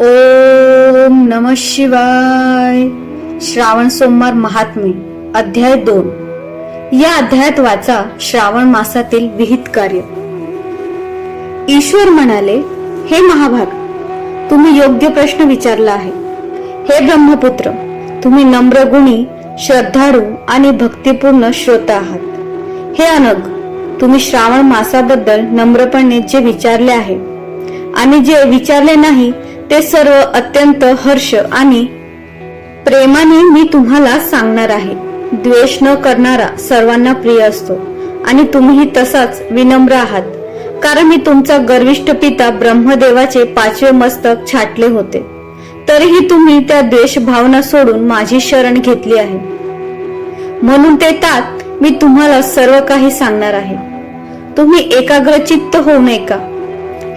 ओम नम शिवाय. श्रावण सोमवार महात्मे अध्याय दोन. या अध्यायात वाचा श्रावण मासातील विहित कार्य. ईश्वर म्हणाले हे महाभाग तुम्ही योग्य प्रश्न विचारला आहे. हे ब्रह्मपुत्र तुम्ही नम्र गुणी श्रद्धाळू आणि भक्तिपूर्ण श्रोता आहात. हे अनग तुम्ही श्रावण मासाबद्दल नम्रपणे जे विचारले आहे आणि जे विचारले नाही ते सर्व अत्यंत हर्ष आणि प्रेमाने मी तुम्हाला सांगणार आहे. द्वेष न करणारा सर्वांना प्रिय असतो आणि तुम्हीही तसाच विनम्र आहात. कारण मी तुमचा गर्विष्ठ पिता ब्रह्मदेवाचे पाचवे मस्तक छाटले होते. तरीही तुम्ही त्या द्वेष भावना सोडून माझी शरण घेतली आहे. म्हणून ते तात मी तुम्हाला सर्व काही सांगणार आहे. तुम्ही एकाग्रचित्त होऊ नये का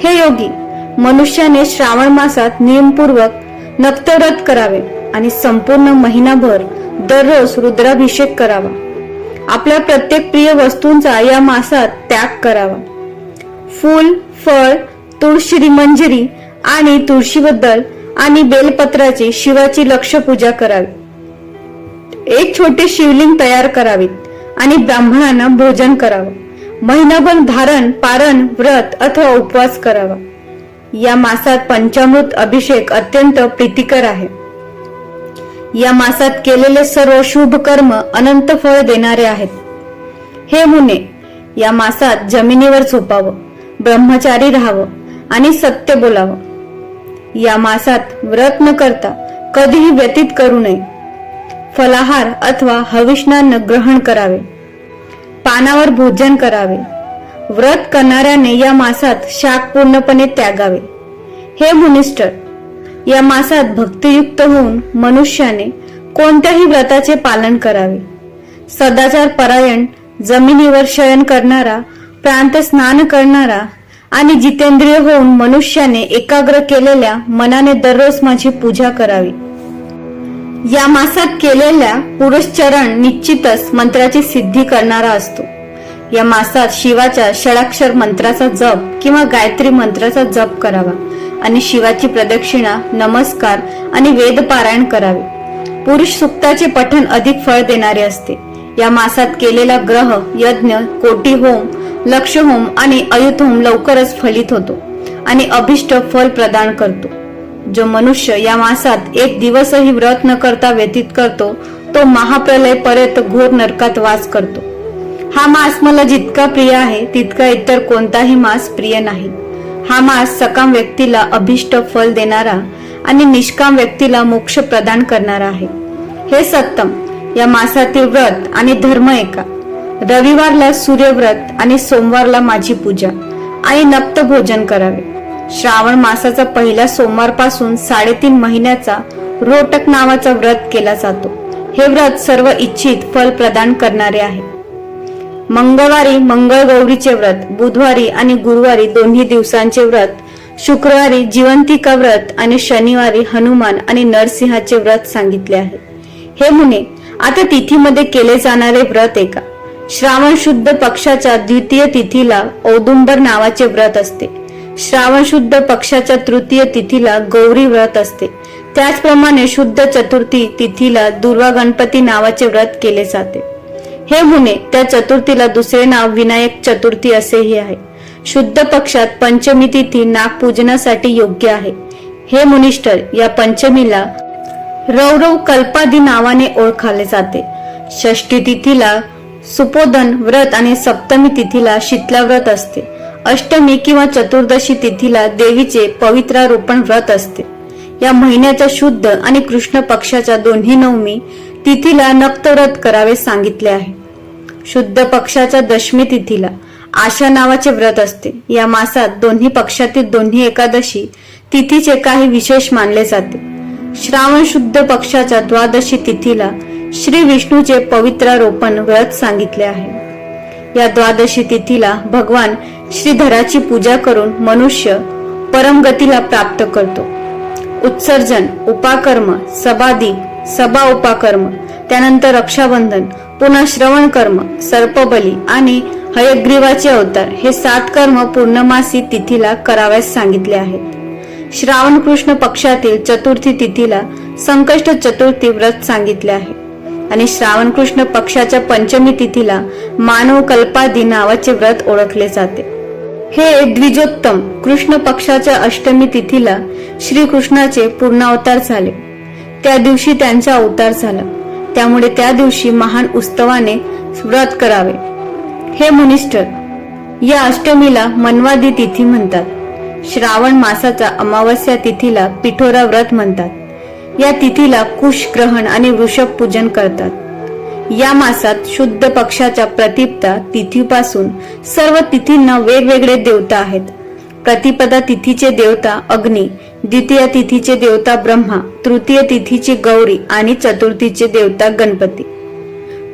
हे योगी मनुष्याने श्रावण मासात नियमपूर्वक नक्तव्रत करावे आणि संपूर्ण महिनाभर दररोज रुद्राभिषेक करावा. आपल्या प्रत्येक प्रिय वस्तूंचा या मासात त्याग करावा. फूल फळ तुळशी मंजिरी आणि तुळशीबद्दल आणि बेलपत्राची शिवाची लक्ष पूजा करावी. एक छोटे शिवलिंग तयार करावीत आणि ब्राह्मणांना भोजन करावं. महिनाभर धारण पारण व्रत अथवा उपवास करावा. या मासात पंचामृत अभिषेक अत्यंत प्रीतिकर आहे. या मासात केलेले सर्व शुभ कर्म अनंत फळ देणारे आहेत. हे मुने या मासात जमिनीवर झोपावं ब्रह्मचारी राहावं आणि सत्य बोलावं. या मासात व्रत न करता कधीही व्यतीत करू नये. फलाहार अथवा हविष्णान ग्रहण करावे. पानावर भोजन करावे. व्रत करणाऱ्याने या मासात शाक पूर्णपणे त्यागावे. हे मुनिस्टर या मासात भक्तियुक्त होऊन मनुष्याने कोणत्याही व्रताचे पालन करावे. सदाचार परायण जमिनीवर शयन करणारा प्रांत स्नान करणारा आणि जितेंद्रिय होऊन मनुष्याने एकाग्र केलेल्या मनाने दररोज माझी पूजा करावी. या मासात केलेल्या पुरुषचरण निश्चितच मंत्राची सिद्धी करणारा असतो. या मासात शिवाच्या षडाक्षर मंत्राचा जप किंवा गायत्री मंत्राचा जप करावा आणि शिवाची प्रदक्षिणा नमस्कार आणि वेद पारायण करावे. पुरुष सुक्ताचे पठण अधिक फळ देणारे असते. या मासात केलेला ग्रह यज्ञ कोटी होम लक्ष होम आणि अयुत होम लवकरच फलित होतो आणि अभिष्ट फल प्रदान करतो. जो मनुष्य या मासात एक दिवसही व्रत न करता व्यतीत करतो तो महाप्रलय पर्यंत घोर नरकात वास करतो. हा मास मला जितका प्रिय आहे तितका इतर कोणताही मास प्रिय नाही. हा मास सकाम व्यक्तीला अभिष्ट फल देणारा आणि निष्काम व्यक्तीला मोक्ष प्रदान करणारा आहे. हे सत्तम या मासातील व्रत आणि धर्म एका. रविवारला सूर्यव्रत आणि सोमवारला माझी पूजा. आणि नप्त भोजन करावे. श्रावण मासाचा पहिल्या सोमवारपासून साडेतीन महिन्याचा रोटक नावाचा व्रत केला जातो. हे व्रत सर्व इच्छित फल प्रदान करणारे आहे. मंगळवारी मंगळगौरीचे व्रत बुधवारी आणि गुरुवारी दोन्ही दिवसांचे व्रत शुक्रवारी जिवंतिका व्रत आणि शनिवारी हनुमान आणि नरसिंहाचे व्रत सांगितले आहे. हे मुने आता तिथीमध्ये केले जाणारे व्रत एका. श्रावण शुद्ध पक्षाच्या द्वितीय तिथीला औदुंबर नावाचे व्रत असते. श्रावण शुद्ध पक्षाच्या तृतीय तिथीला गौरी व्रत असते. त्याचप्रमाणे शुद्ध चतुर्थी तिथीला दुर्वा गणपती नावाचे व्रत केले जाते. हे मुने त्या चतुर्थीला दुसरे नाव विनायक चतुर्थी असेही आहे. शुद्ध पक्षात पंचमी तिथी नागपूजनासाठी योग्य आहे. हे मुनिष्ठर या पंचमीला रौरव कल्पादी नावाने ओळखले जाते. षष्टी तिथीला सुपोधन व्रत आणि सप्तमी तिथीला शीतला व्रत असते. अष्टमी किंवा चतुर्दशी तिथीला देवीचे पवित्रारोपण व्रत असते. या महिन्याच्या शुद्ध आणि कृष्ण पक्षाच्या दोन्ही नवमी तिथीला नक्तव्रत करावे सांगितले आहे. शुद्ध पक्षाच्या दशमी तिथीला. आशा नावाचे व्रत असते. या मासात दोन्ही पक्षातील दोन्ही एकादशी तिथीचे काही विशेष मानले जाते. श्रावण शुद्ध पक्षाच्या द्वादशी तिथीला श्री विष्णूचे पवित्रारोपण व्रत सांगितले आहे. या द्वादशी तिथीला भगवान श्रीधराची पूजा करून मनुष्य परमगतीला प्राप्त करतो. उत्सर्जन उपाकर्म सबादी सभा उपाकर्म त्यानंतर रक्षाबंधन पुन्हा श्रवण कर्म सर्पबली आणि हयग्रीवाचे अवतार हे सात कर्म पूर्णमासी तिथीला कराव्यास सांगितले आहेत. श्रावण कृष्ण पक्षातील चतुर्थी तिथीला संकष्ट चतुर्थी व्रत सांगितले आहे. आणि श्रावण कृष्ण पक्षाच्या पंचमी तिथीला मानव कल्पादी नावाचे व्रत ओळखले जाते. हे द्विजोत्तम कृष्ण पक्षाच्या अष्टमी तिथीला श्रीकृष्णाचे पूर्णावतार झाले. त्या दिवशी त्यांचा अवतार झाला. त्यामुळे त्या दिवशी महान उत्सवाने व्रत करावे. हे मुनिष्ठर या अष्टमीला मनवादी तिथी म्हणतात. श्रावण मासाचा अमावस्या तिथीला पिठोरा व्रत म्हणतात. या तिथीला कुश ग्रहण आणि वृषभ पूजन करतात. या मासात शुद्ध पक्षाच्या प्रतिपदा तिथीपासून सर्व तिथींना वेगवेगळे देवता आहेत. प्रतिपदा तिथीचे देवता अग्नी द्वितीय तिथीचे देवता ब्रह्मा तृतीय तिथीची गौरी आणि चतुर्थीचे देवता गणपती.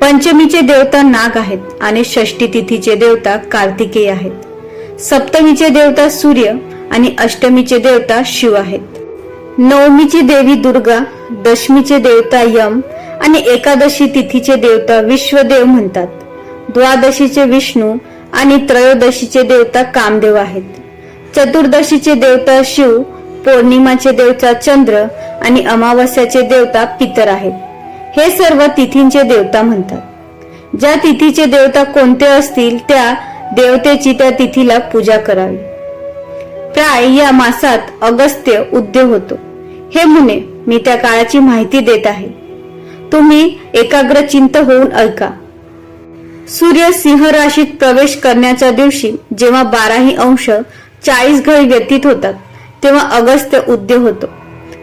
पंचमीचे देवता नाग आहेत आणि षष्टी तिथीचे देवता कार्तिकेय आहेत. सप्तमीचे देवता सूर्य आणि अष्टमीचे देवता शिव आहेत. नवमीची देवी दुर्गा दशमीचे देवता यम आणि एकादशी तिथीचे देवता विश्वदेव म्हणतात. द्वादशीचे विष्णू आणि त्रयोदशीचे देवता कामदेव आहेत. चतुर्दशीचे देवता शिव पौर्णिमाचे देवता चंद्र आणि अमावस्याचे देवता पितर आहेत. हे सर्व तिथींचे देवता म्हणतात. ज्या तिथीचे देवता कोणते असतील त्या देवतेची त्या तिथीला पूजा करावी. प्राय या मासात अगस्त्य उद्य होतो. हे मुने मी त्या काळाची माहिती देत आहे. तुम्ही एकाग्र चिंत होऊन ऐका. सूर्य सिंह राशीत प्रवेश करण्याच्या दिवशी जेव्हा बाराही अंश चाळीस घळी व्यतीत होतात. तेव्हा अगस्त्य उद्य होतो.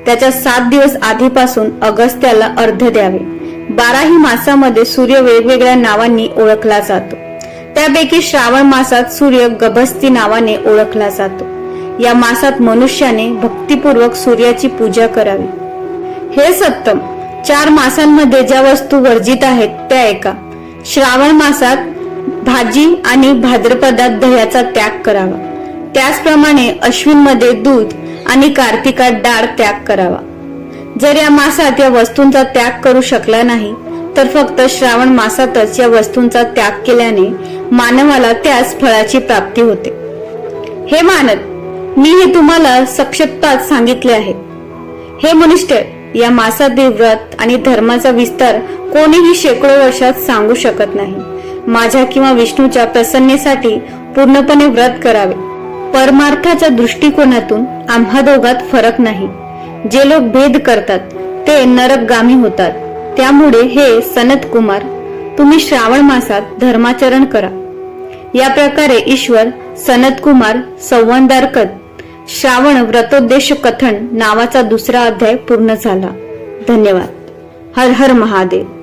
त्याच्या सात दिवस आधीपासून अगस्त्याला अर्ध द्यावे. बाराही मासामध्ये सूर्य वेगवेगळ्या नावांनी ओळखला जातो. त्यापैकी श्रावण मासात सूर्य गभस्ती नावाने ओळखला जातो. या मासात मनुष्याने भक्तिपूर्वक सूर्याची पूजा करावी. हे सप्तम चार मासांमध्ये ज्या वस्तू वर्जित आहेत त्या ऐका श्रावण मासात भाजी आणि भाद्रपदात दह्याचा त्याग करावा. त्याचप्रमाणे अश्विनमध्ये दूध आणि कार्तिकात डाळ त्याग करावा. जर या मासात या वस्तूंचा त्याग करू शकला नाही तर फक्त श्रावण मासातच या वस्तूंचा त्याग केल्याने मानवाला त्यास फळाची प्राप्ती होते. हे मानत मी हे तुम्हाला सक्षेपात सांगितले आहे. हे मनुष्य या मासातील व्रत आणि धर्माचा विस्तार कोणीही शेकडो वर्षात सांगू शकत नाही. माझ्या किंवा विष्णूच्या प्रसन्नेसाठी पूर्णपणे व्रत करावे. परमार्थाच्या दृष्टिकोनातून आम्हा दोघात फरक नाही. जे लोक भेद करतात ते नरकगामी होतात. त्यामुळे हे सनत कुमार तुम्ही श्रावण मासात धर्माचरण करा. या प्रकारे ईश्वर सनत कुमार संवादारकत श्रावण व्रतोद्देश कथन नावाचा दुसरा अध्याय पूर्ण झाला. धन्यवाद. हर हर महादेव.